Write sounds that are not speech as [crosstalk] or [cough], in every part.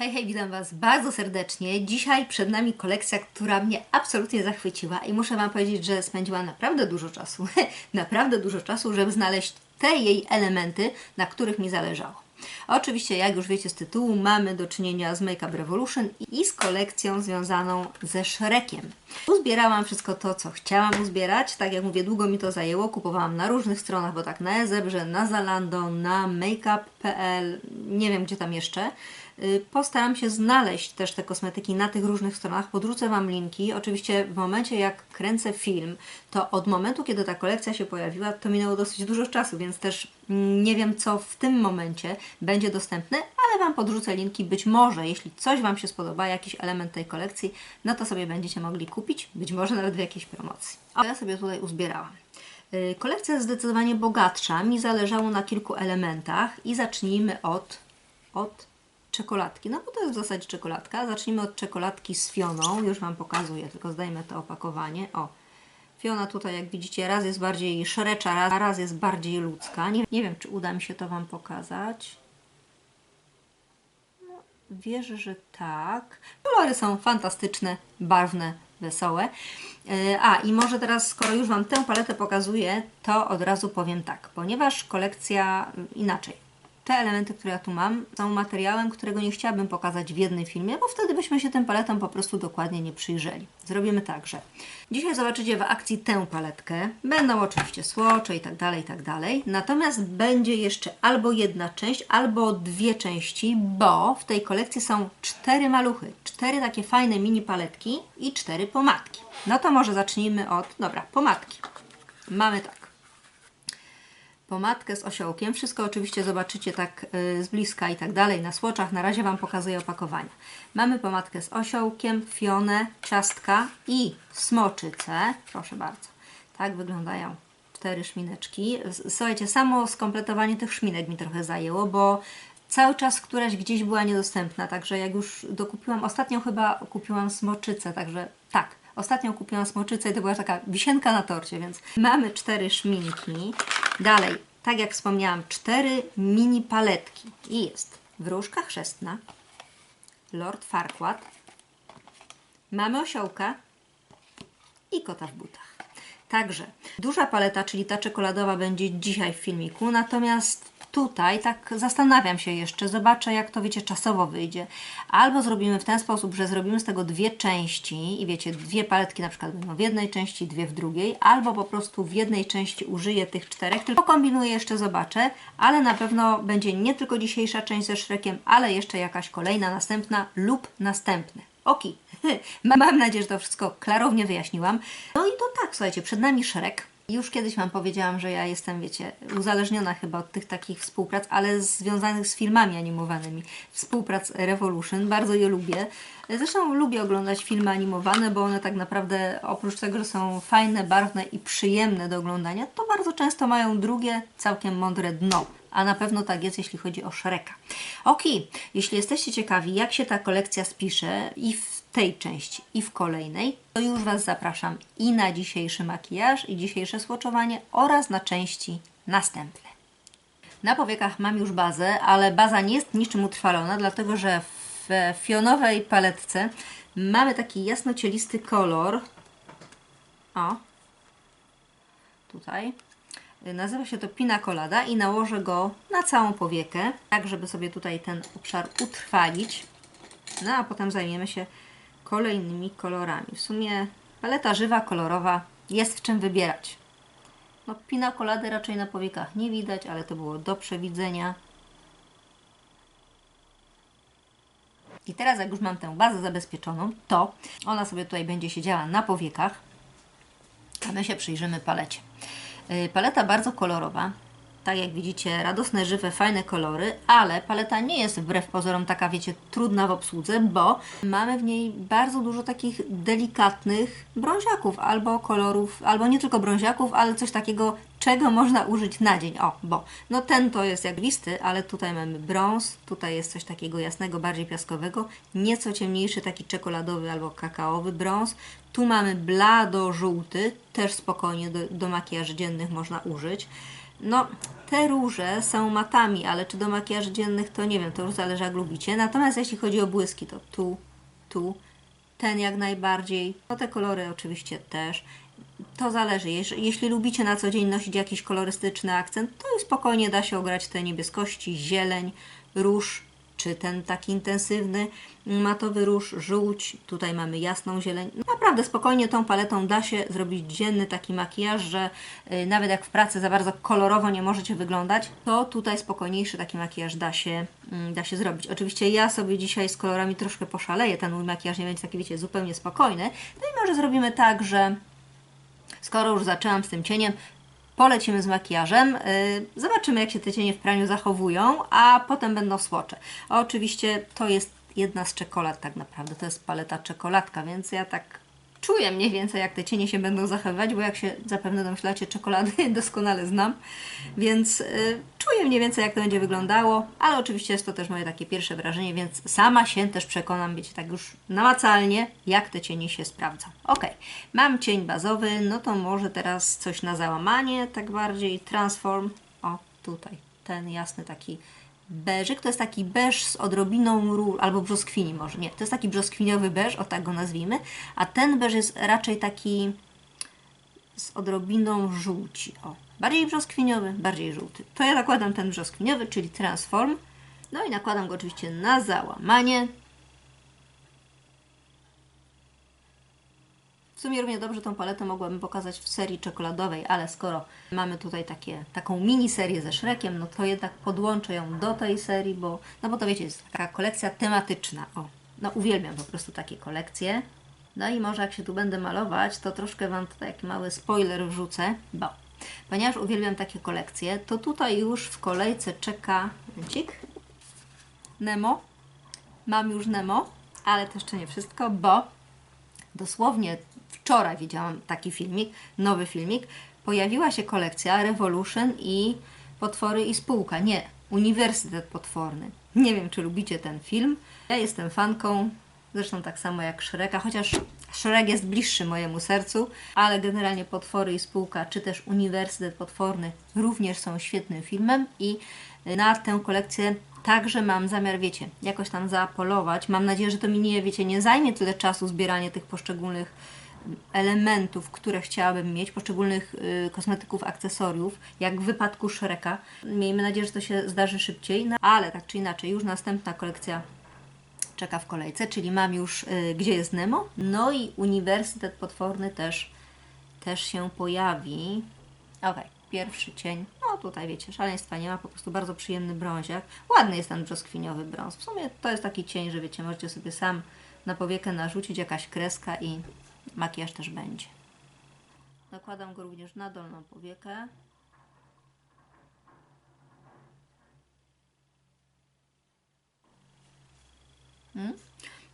Hej, hej, witam Was bardzo serdecznie. Dzisiaj przed nami kolekcja, która mnie absolutnie zachwyciła i muszę Wam powiedzieć, że spędziłam naprawdę dużo czasu, [laughs] naprawdę dużo czasu, żeby znaleźć te jej elementy, na których mi zależało. Oczywiście, jak już wiecie z tytułu, mamy do czynienia z Make Up Revolution i z kolekcją związaną ze Shrekiem. Uzbierałam wszystko to, co chciałam uzbierać. Tak jak mówię, długo mi to zajęło. Kupowałam na różnych stronach, bo tak na Ezebrze, na Zalando, na makeup.pl, nie wiem gdzie tam jeszcze. Y, Postaram się znaleźć też te kosmetyki na tych różnych stronach. Podrzucę Wam linki. Oczywiście w momencie, jak kręcę film, to od momentu, kiedy ta kolekcja się pojawiła, to minęło dosyć dużo czasu, więc też mm, nie wiem, co w tym momencie będzie dostępne, ale Wam podrzucę linki. Być może, jeśli coś Wam się spodoba, jakiś element tej kolekcji, no to sobie będziecie mogli kupić, być może nawet w jakiejś promocji. A ja sobie tutaj uzbierałam. Y, Kolekcja jest zdecydowanie bogatsza. Mi zależało na kilku elementach i zacznijmy od, od czekoladki. No bo to jest w zasadzie czekoladka. Zacznijmy od czekoladki z fioną. Już Wam pokazuję, tylko zdejmę to opakowanie. O, fiona tutaj jak widzicie raz jest bardziej szerecza, raz, raz jest bardziej ludzka. Nie, nie wiem, czy uda mi się to Wam pokazać. No, wierzę, że tak. Kolory są fantastyczne, barwne, wesołe. Yy, A, i może teraz, skoro już Wam tę paletę pokazuję, to od razu powiem tak, ponieważ kolekcja y, inaczej. Te elementy, które ja tu mam, są materiałem, którego nie chciałabym pokazać w jednym filmie, bo wtedy byśmy się tym paletom po prostu dokładnie nie przyjrzeli. Zrobimy tak, że dzisiaj zobaczycie w akcji tę paletkę. Będą oczywiście słocze i tak dalej, i tak dalej. Natomiast będzie jeszcze albo jedna część, albo dwie części, bo w tej kolekcji są cztery maluchy. Cztery takie fajne mini paletki i cztery pomadki. No to może zacznijmy od, dobra, pomadki. Mamy tak pomadkę z osiołkiem. Wszystko oczywiście zobaczycie tak y, z bliska i tak dalej na słoczach. Na razie Wam pokazuję opakowania. Mamy pomadkę z osiołkiem, fionę, ciastka i smoczycę. Proszę bardzo. Tak wyglądają cztery szmineczki. Słuchajcie, samo skompletowanie tych szminek mi trochę zajęło, bo cały czas któraś gdzieś była niedostępna, także jak już dokupiłam, ostatnio chyba kupiłam smoczycę, także tak, Ostatnio kupiłam smoczycę i to była taka wisienka na torcie, więc mamy cztery szminki. Dalej, tak jak wspomniałam, cztery mini paletki. I jest wróżka chrzestna, Lord Farquaad, mamy osiołka i kota w butach. Także duża paleta, czyli ta czekoladowa będzie dzisiaj w filmiku, natomiast tutaj tak zastanawiam się jeszcze, zobaczę jak to wiecie czasowo wyjdzie. Albo zrobimy w ten sposób, że zrobimy z tego dwie części i wiecie, dwie paletki na przykład będą w jednej części, dwie w drugiej, albo po prostu w jednej części użyję tych czterech, tylko kombinuję jeszcze, zobaczę, ale na pewno będzie nie tylko dzisiejsza część ze Szrekiem, ale jeszcze jakaś kolejna, następna lub następny. Oki. [laughs] Mam nadzieję, że to wszystko klarownie wyjaśniłam. No i to tak, słuchajcie, przed nami Szrek. Już kiedyś Wam powiedziałam, że ja jestem, wiecie, uzależniona chyba od tych takich współprac, ale związanych z filmami animowanymi. Współprac Revolution, bardzo je lubię. Zresztą lubię oglądać filmy animowane, bo one tak naprawdę oprócz tego, że są fajne, barwne i przyjemne do oglądania, to bardzo często mają drugie, całkiem mądre dno. A na pewno tak jest, jeśli chodzi o Shreka. Ok, jeśli jesteście ciekawi, jak się ta kolekcja spisze i w tej części, i w kolejnej, to już Was zapraszam i na dzisiejszy makijaż, i dzisiejsze słoczowanie oraz na części następne. Na powiekach mam już bazę, ale baza nie jest niczym utrwalona, dlatego że w fionowej paletce mamy taki jasnocielisty kolor. O, tutaj. Nazywa się to Pina Colada i nałożę go na całą powiekę, tak żeby sobie tutaj ten obszar utrwalić. No a potem zajmiemy się kolejnymi kolorami. W sumie paleta żywa, kolorowa, jest w czym wybierać. No Pina Colady raczej na powiekach nie widać, ale to było do przewidzenia. I teraz jak już mam tę bazę zabezpieczoną, to ona sobie tutaj będzie siedziała na powiekach, a my się przyjrzymy palecie. Yy, Paleta bardzo kolorowa. Tak jak widzicie, radosne, żywe, fajne kolory, ale paleta nie jest wbrew pozorom taka, wiecie, trudna w obsłudze, bo mamy w niej bardzo dużo takich delikatnych brąziaków albo kolorów, albo nie tylko brąziaków, ale coś takiego, czego można użyć na dzień. O, bo no ten to jest jak listy, ale tutaj mamy brąz, tutaj jest coś takiego jasnego, bardziej piaskowego, nieco ciemniejszy, taki czekoladowy albo kakaowy brąz. Tu mamy blado żółty, też spokojnie do, do makijaży dziennych można użyć. No, te róże są matami, ale czy do makijaży dziennych to nie wiem, to już zależy jak lubicie. Natomiast jeśli chodzi o błyski, to tu, tu, ten jak najbardziej. No te kolory oczywiście też. To zależy. Jeż- Jeśli lubicie na co dzień nosić jakiś kolorystyczny akcent, to spokojnie da się ograć te niebieskości, zieleń, róż, czy ten taki intensywny matowy róż, żółć. Tutaj mamy jasną zieleń. Naprawdę spokojnie tą paletą da się zrobić dzienny taki makijaż, że y, nawet jak w pracy za bardzo kolorowo nie możecie wyglądać, to tutaj spokojniejszy taki makijaż da się, mm, da się zrobić. Oczywiście ja sobie dzisiaj z kolorami troszkę poszaleję. Ten mój makijaż nie będzie taki, wiecie, zupełnie spokojny. No i może zrobimy tak, że skoro już zaczęłam z tym cieniem, polecimy z makijażem. Yy, zobaczymy, jak się te cienie w praniu zachowują, a potem będą słocze. A oczywiście to jest jedna z czekolad tak naprawdę. To jest paleta czekoladka, więc ja tak czuję mniej więcej, jak te cienie się będą zachowywać, bo jak się zapewne domyślacie, czekolady [laughs] doskonale znam, więc y, czuję mniej więcej, jak to będzie wyglądało, ale oczywiście jest to też moje takie pierwsze wrażenie, więc sama się też przekonam, wiecie, tak już namacalnie, jak te cienie się sprawdzą. Ok, mam cień bazowy, no to może teraz coś na załamanie, tak bardziej, transform, o, tutaj, ten jasny taki beżyk, to jest taki beż z odrobiną róż, albo brzoskwini może, nie, to jest taki brzoskwiniowy beż, o tak go nazwijmy, a ten beż jest raczej taki z odrobiną żółci, o, bardziej brzoskwiniowy, bardziej żółty. To ja nakładam ten brzoskwiniowy, czyli Transform, no i nakładam go oczywiście na załamanie. W sumie równie dobrze tą paletę mogłabym pokazać w serii czekoladowej, ale skoro mamy tutaj takie, taką miniserię ze Shrekiem, no to jednak podłączę ją do tej serii, bo, no bo to wiecie, jest taka kolekcja tematyczna. O, no uwielbiam po prostu takie kolekcje. No i może jak się tu będę malować, to troszkę Wam tutaj taki mały spoiler wrzucę, bo ponieważ uwielbiam takie kolekcje, to tutaj już w kolejce czeka Cik, Nemo. Mam już Nemo, ale to jeszcze nie wszystko, bo dosłownie wczoraj widziałam taki filmik, nowy filmik, pojawiła się kolekcja Revolution i Potwory i Spółka. Nie, Uniwersytet Potworny. Nie wiem, czy lubicie ten film. Ja jestem fanką, zresztą tak samo jak Shreka, chociaż Shrek jest bliższy mojemu sercu, ale generalnie Potwory i Spółka, czy też Uniwersytet Potworny również są świetnym filmem i na tę kolekcję Także mam zamiar, wiecie, jakoś tam zaapolować. Mam nadzieję, że to mi nie, wiecie, nie zajmie tyle czasu zbieranie tych poszczególnych elementów, które chciałabym mieć, poszczególnych y, kosmetyków, akcesoriów, jak w wypadku Shreka. Miejmy nadzieję, że to się zdarzy szybciej, no, ale tak czy inaczej, już następna kolekcja czeka w kolejce, czyli mam już y, Gdzie jest Nemo, no i Uniwersytet Potworny też, też się pojawi. Okej, pierwszy cień. No tutaj wiecie, szaleństwa nie ma, po prostu bardzo przyjemny brąziak. Ładny jest ten brzoskwiniowy brąz. W sumie to jest taki cień, że wiecie, możecie sobie sam na powiekę narzucić jakaś kreska i makijaż też będzie. Nakładam go również na dolną powiekę.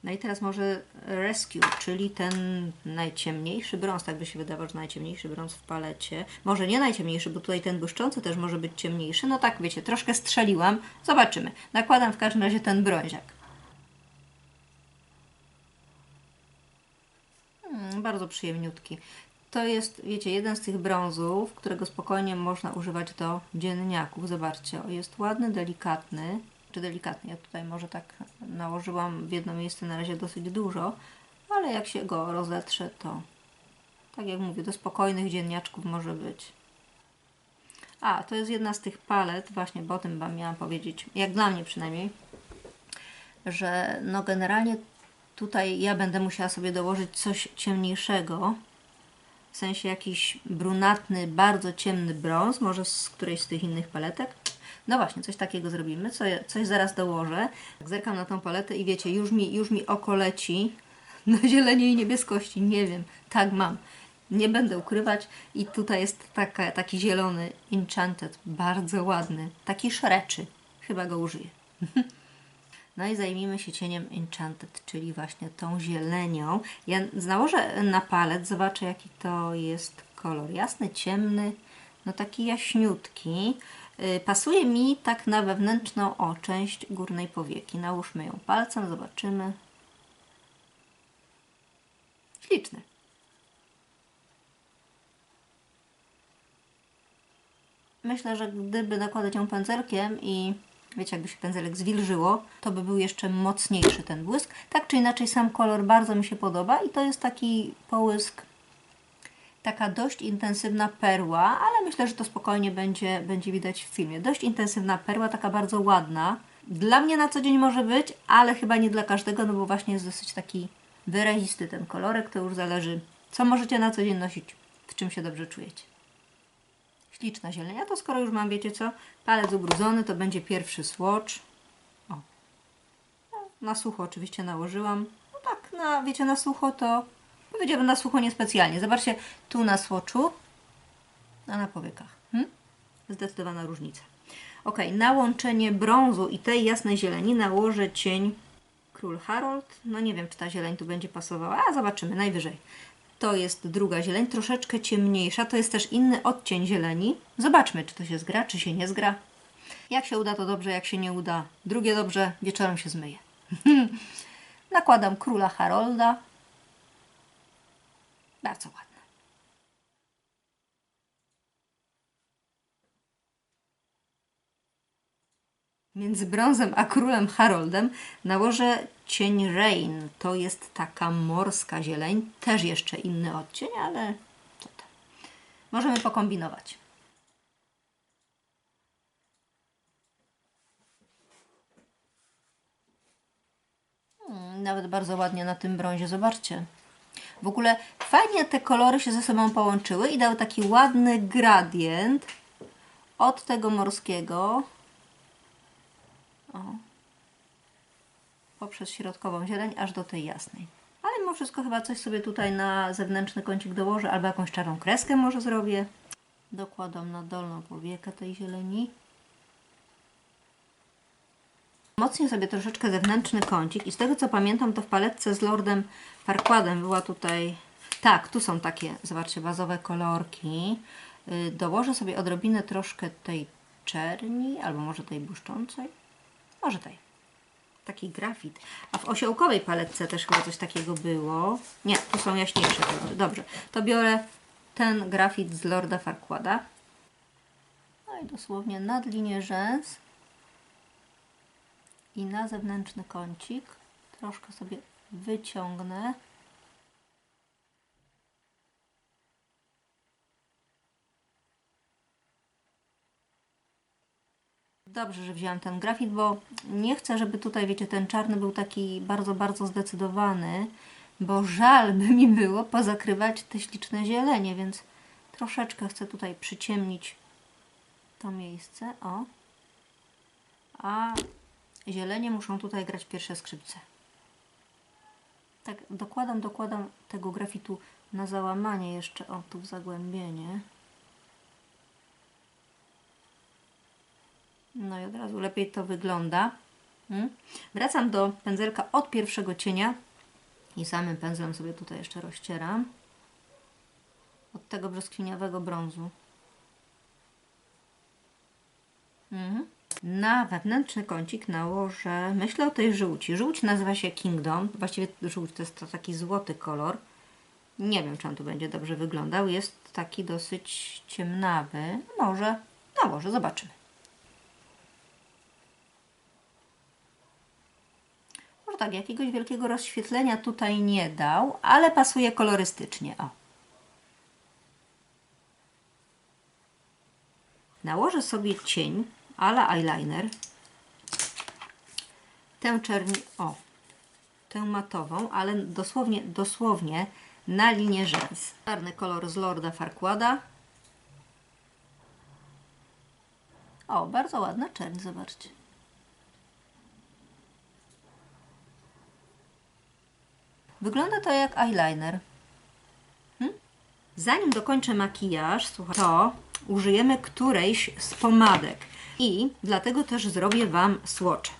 No i teraz może Rescue, czyli ten najciemniejszy brąz, tak by się wydawał, że najciemniejszy brąz w palecie. Może nie najciemniejszy, bo tutaj ten błyszczący też może być ciemniejszy. No tak, wiecie, troszkę strzeliłam. Zobaczymy. Nakładam w każdym razie ten brąziak. Mm, bardzo przyjemniutki. To jest, wiecie, jeden z tych brązów, którego spokojnie można używać do dzienniaków. Zobaczcie, jest ładny, delikatny czy delikatnie. Ja tutaj może tak nałożyłam w jedno miejsce na razie dosyć dużo, ale jak się go rozetrze, to tak jak mówię, do spokojnych dzienniaczków może być. A, to jest jedna z tych palet, właśnie, bo o tym Wam miałam powiedzieć, jak dla mnie przynajmniej, że no generalnie tutaj ja będę musiała sobie dołożyć coś ciemniejszego, w sensie jakiś brunatny, bardzo ciemny brąz, może z którejś z tych innych paletek. No właśnie, coś takiego zrobimy, co, coś zaraz dołożę. Zerkam na tą paletę i wiecie, już mi, już mi oko leci na [laughs] zielenie i niebieskości, nie wiem, tak mam. Nie będę ukrywać i tutaj jest taka, taki zielony Enchanted, bardzo ładny, taki szreczy, chyba go użyję. [laughs] No i zajmijmy się cieniem Enchanted, czyli właśnie tą zielenią. Ja nałożę na palet, zobaczę jaki to jest kolor. Jasny, ciemny, no taki jaśniutki. Yy, pasuje mi tak na wewnętrzną o część górnej powieki. Nałóżmy ją palcem, zobaczymy. Śliczny. myślę, że gdyby nakładać ją pędzelkiem i wiecie, jakby się pędzelek zwilżyło, to by był jeszcze mocniejszy ten błysk. Tak czy inaczej, sam kolor bardzo mi się podoba i to jest taki połysk, taka dość intensywna perła, ale myślę, że to spokojnie będzie, będzie widać w filmie. Dość intensywna perła, taka bardzo ładna. Dla mnie na co dzień może być, ale chyba nie dla każdego, no bo właśnie jest dosyć taki wyrazisty ten kolorek, to już zależy, co możecie na co dzień nosić, w czym się dobrze czujecie. Śliczna zieleń. A to skoro już mam, wiecie co, palec ubrudzony, to będzie pierwszy swatch. O. Na sucho oczywiście nałożyłam. No tak, na, wiecie, na sucho to powiedziałabym na sucho niespecjalnie. Zobaczcie, tu na swatchu, a na powiekach. Hmm? Zdecydowana różnica. Ok, na łączenie brązu i tej jasnej zieleni nałożę cień Król Harold. No nie wiem, czy ta zieleń tu będzie pasowała, a zobaczymy, najwyżej. To jest druga zieleń, troszeczkę ciemniejsza. To jest też inny odcień zieleni. Zobaczmy, czy to się zgra, czy się nie zgra. Jak się uda, to dobrze, jak się nie uda, drugie dobrze, wieczorem się zmyje. [laughs] Nakładam Króla Harolda. Bardzo ładne. Między brązem a królem Haroldem nałożę cień Rain. To jest taka morska zieleń, też jeszcze inny odcień, ale co tam. Możemy pokombinować. Hmm, Nawet bardzo ładnie na tym brązie, zobaczcie. W ogóle fajnie te kolory się ze sobą połączyły i dały taki ładny gradient od tego morskiego o, poprzez środkową zieleń aż do tej jasnej. Ale mimo wszystko chyba coś sobie tutaj na zewnętrzny kącik dołożę albo jakąś czarną kreskę może zrobię. Dokładam na dolną powiekę tej zieleni. Mocniej sobie troszeczkę zewnętrzny kącik i z tego co pamiętam to w paletce z Lordem Farquadem była tutaj... Tak, tu są takie, zobaczcie, bazowe kolorki. Yy, dołożę sobie odrobinę troszkę tej czerni, albo może tej błyszczącej. Może tej. Taki grafit. A w osiołkowej paletce też chyba coś takiego było. Nie, tu są jaśniejsze kolory. Dobrze, to biorę ten grafit z Lorda Farquada. No i dosłownie nad linię rzęs i na zewnętrzny kącik troszkę sobie wyciągnę. Dobrze, że wziąłem ten grafit, bo nie chcę, żeby tutaj, wiecie, ten czarny był taki bardzo, bardzo zdecydowany, bo żal by mi było pozakrywać te śliczne zielenie, więc troszeczkę chcę tutaj przyciemnić to miejsce, o. A zielenie muszą tutaj grać pierwsze skrzypce. Tak, dokładam, dokładam tego grafitu na załamanie jeszcze, o, tu w zagłębienie. No i od razu lepiej to wygląda. Mm. Wracam do pędzelka od pierwszego cienia i samym pędzlem sobie tutaj jeszcze rozcieram. Od tego brzoskwiniowego brązu. Mhm. Na wewnętrzny kącik nałożę, myślę o tej żółci. Żółć nazywa się Kingdom. Właściwie żółć to jest to taki złoty kolor. Nie wiem, czy on tu będzie dobrze wyglądał. Jest taki dosyć ciemnawy. Może nałożę, zobaczymy. Może tak, jakiegoś wielkiego rozświetlenia tutaj nie dał, ale pasuje kolorystycznie. O. Nałożę sobie cień ala eyeliner. Tę czerni, o, tę matową, ale dosłownie, dosłownie na linię rzęs. Czarny kolor z Lorda Farquada. O, bardzo ładna czerń, zobaczcie. Wygląda to jak eyeliner. Hm? Zanim dokończę makijaż, słuchaj, to użyjemy którejś z pomadek. I dlatego też zrobię Wam swatch.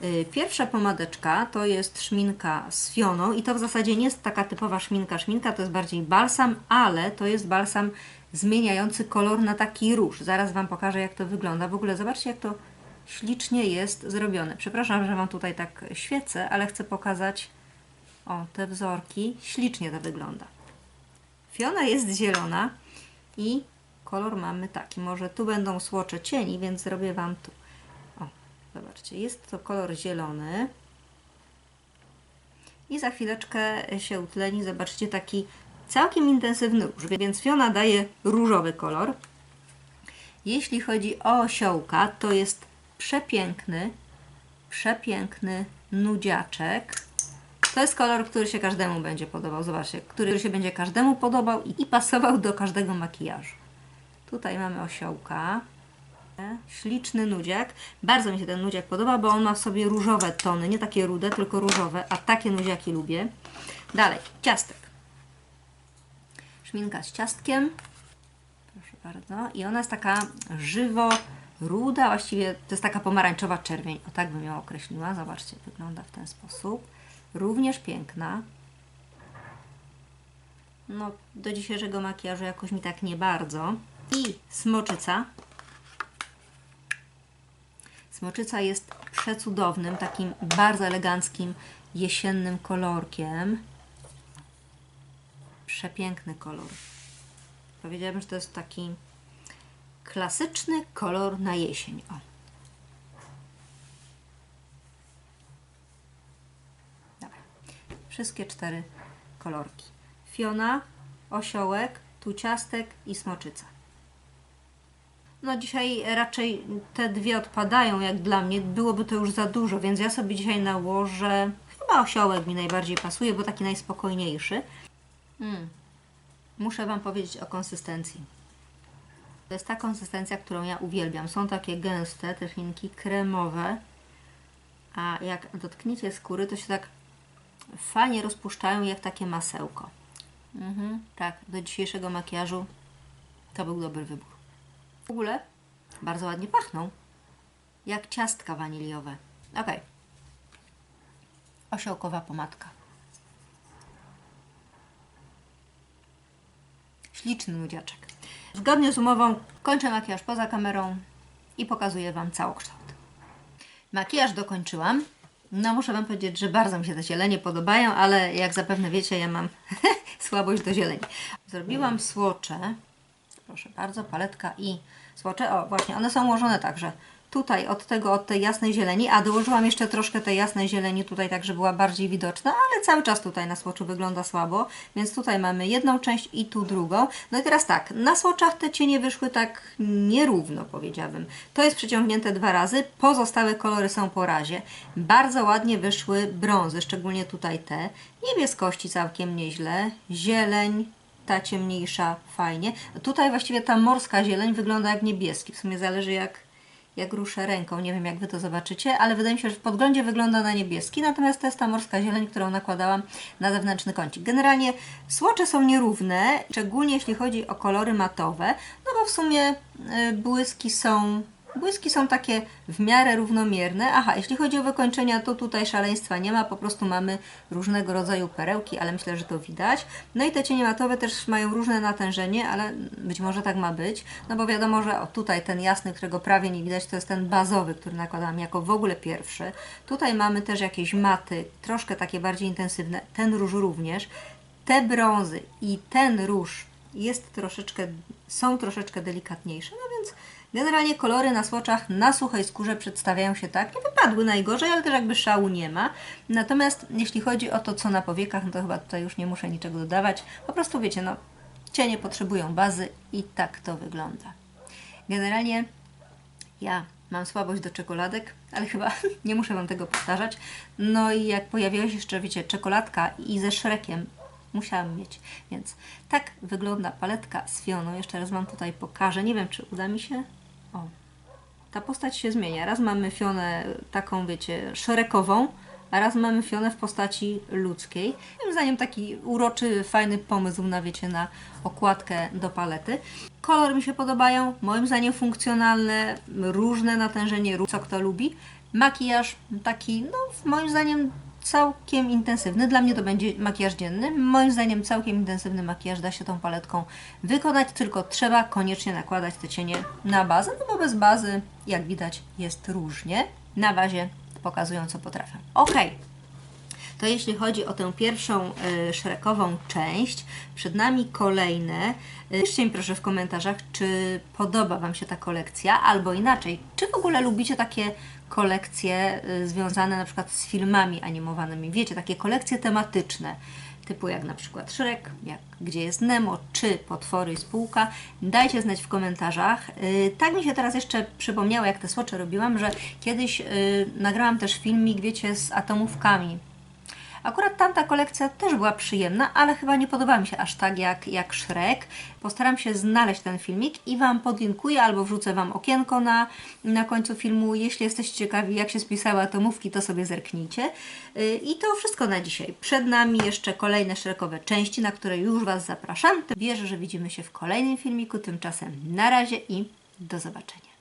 Yy, Pierwsza pomadeczka to jest szminka z fioną i to w zasadzie nie jest taka typowa szminka. Szminka to jest bardziej balsam, ale to jest balsam zmieniający kolor na taki róż. Zaraz Wam pokażę jak to wygląda. W ogóle zobaczcie jak to ślicznie jest zrobione. Przepraszam, że Wam tutaj tak świecę, ale chcę pokazać o, te wzorki. Ślicznie to wygląda. Fiona jest zielona i kolor mamy taki. Może tu będą słocze cieni, więc zrobię Wam tu. O, zobaczcie, jest to kolor zielony. I za chwileczkę się utleni. Zobaczcie, taki całkiem intensywny róż, więc Fiona daje różowy kolor. Jeśli chodzi o osiołka, to jest przepiękny, przepiękny nudziaczek. To jest kolor, który się każdemu będzie podobał. Zobaczcie, który się będzie każdemu podobał i, i pasował do każdego makijażu. Tutaj mamy osiołka. Śliczny nudziak. Bardzo mi się ten nudziak podoba, bo on ma w sobie różowe tony. Nie takie rude, tylko różowe, a takie nudziaki lubię. Dalej, ciastek. Szminka z ciastkiem. Proszę bardzo. I ona jest taka żywo ruda, właściwie to jest taka pomarańczowa czerwień. O tak bym ją określiła. Zobaczcie, wygląda w ten sposób. Również piękna. No, do dzisiejszego makijażu jakoś mi tak nie bardzo. I smoczyca. Smoczyca jest przecudownym, takim bardzo eleganckim, jesiennym kolorkiem. Przepiękny kolor. Powiedziałabym, że to jest taki klasyczny kolor na jesień. O. Dobra. Wszystkie cztery kolorki. Fiona, osiołek, tuciastek i smoczyca. No dzisiaj raczej te dwie odpadają jak dla mnie. Byłoby to już za dużo, więc ja sobie dzisiaj nałożę chyba osiołek mi najbardziej pasuje, bo taki najspokojniejszy. Mm. Muszę Wam powiedzieć o konsystencji. To jest ta konsystencja, którą ja uwielbiam. Są takie gęste, te szminki kremowe, a jak dotkniecie skóry, to się tak fajnie rozpuszczają jak takie masełko. Mhm, tak, do dzisiejszego makijażu to był dobry wybór. W ogóle bardzo ładnie pachną, jak ciastka waniliowe. Ok. Osiołkowa pomadka. Śliczny nudziaczek. Zgodnie z umową kończę makijaż poza kamerą i pokazuję Wam całokształt. Makijaż dokończyłam. No muszę Wam powiedzieć, że bardzo mi się te zielenie podobają, ale jak zapewne wiecie, ja mam [laughs] słabość do zieleni. Zrobiłam słocze. Proszę bardzo, paletka i słocze. O, właśnie, one są ułożone tak, że tutaj od tego, od tej jasnej zieleni, a dołożyłam jeszcze troszkę tej jasnej zieleni tutaj, tak, żeby była bardziej widoczna, ale cały czas tutaj na słoczu wygląda słabo, więc tutaj mamy jedną część i tu drugą. No i teraz tak, na słoczach te cienie wyszły tak nierówno, powiedziałabym. To jest przeciągnięte dwa razy, pozostałe kolory są po razie. Bardzo ładnie wyszły brązy, szczególnie tutaj te. Niebieskości całkiem nieźle, zieleń, ta ciemniejsza fajnie. Tutaj właściwie ta morska zieleń wygląda jak niebieski, w sumie zależy jak jak ruszę ręką. Nie wiem, jak Wy to zobaczycie, ale wydaje mi się, że w podglądzie wygląda na niebieski, natomiast to jest ta morska zieleń, którą nakładałam na zewnętrzny kącik. Generalnie słocze są nierówne, szczególnie jeśli chodzi o kolory matowe, no bo w sumie y, błyski są Błyski są takie w miarę równomierne. Aha, jeśli chodzi o wykończenia, to tutaj szaleństwa nie ma, po prostu mamy różnego rodzaju perełki, ale myślę, że to widać. No i te cienie matowe też mają różne natężenie, ale być może tak ma być, no bo wiadomo, że o, tutaj ten jasny, którego prawie nie widać, to jest ten bazowy, który nakładam jako w ogóle pierwszy. Tutaj mamy też jakieś maty, troszkę takie bardziej intensywne, ten róż również. Te brązy i ten róż jest troszeczkę, są troszeczkę delikatniejsze, no więc Generalnie kolory na słoczach na suchej skórze przedstawiają się tak, nie wypadły najgorzej, ale też jakby szału nie ma. Natomiast jeśli chodzi o to, co na powiekach, no to chyba tutaj już nie muszę niczego dodawać. Po prostu wiecie, no cienie potrzebują bazy i tak to wygląda. Generalnie ja mam słabość do czekoladek, ale chyba [laughs] nie muszę Wam tego powtarzać. No i jak pojawiła się jeszcze, wiecie, czekoladka i ze szrekiem, musiałam mieć. Więc tak wygląda paletka z Fioną. Jeszcze raz Wam tutaj pokażę. Nie wiem, czy uda mi się. Ta postać się zmienia. Raz mamy Fionę taką, wiecie, szerekową, a raz mamy Fionę w postaci ludzkiej. Moim zdaniem taki uroczy, fajny pomysł na, wiecie, na okładkę do palety. Kolory mi się podobają, moim zdaniem funkcjonalne, różne natężenie, co kto lubi. Makijaż taki, no moim zdaniem całkiem intensywny. Dla mnie to będzie makijaż dzienny. Moim zdaniem całkiem intensywny makijaż da się tą paletką wykonać, tylko trzeba koniecznie nakładać te cienie na bazę, no bo bez bazy, jak widać, jest różnie. Na bazie pokazują, co potrafię. Ok, To jeśli chodzi o tę pierwszą y, część, przed nami kolejne. Y, Piszcie mi proszę w komentarzach, czy podoba Wam się ta kolekcja, albo inaczej, czy w ogóle lubicie takie kolekcje y, związane na przykład z filmami animowanymi. Wiecie, takie kolekcje tematyczne, typu jak na przykład Shrek, jak Gdzie jest Nemo, czy Potwory i Spółka. Dajcie znać w komentarzach. Y, Tak mi się teraz jeszcze przypomniało, jak te słocze robiłam, że kiedyś y, nagrałam też filmik, wiecie, z atomówkami. Akurat tamta kolekcja też była przyjemna, ale chyba nie podoba mi się aż tak jak, jak Shrek. Postaram się znaleźć ten filmik i Wam podlinkuję albo wrzucę Wam okienko na, na końcu filmu. Jeśli jesteście ciekawi, jak się spisały atomówki, to sobie zerknijcie. Yy, I to wszystko na dzisiaj. Przed nami jeszcze kolejne Shrekowe części, na które już Was zapraszam. Wierzę, że widzimy się w kolejnym filmiku. Tymczasem na razie i do zobaczenia.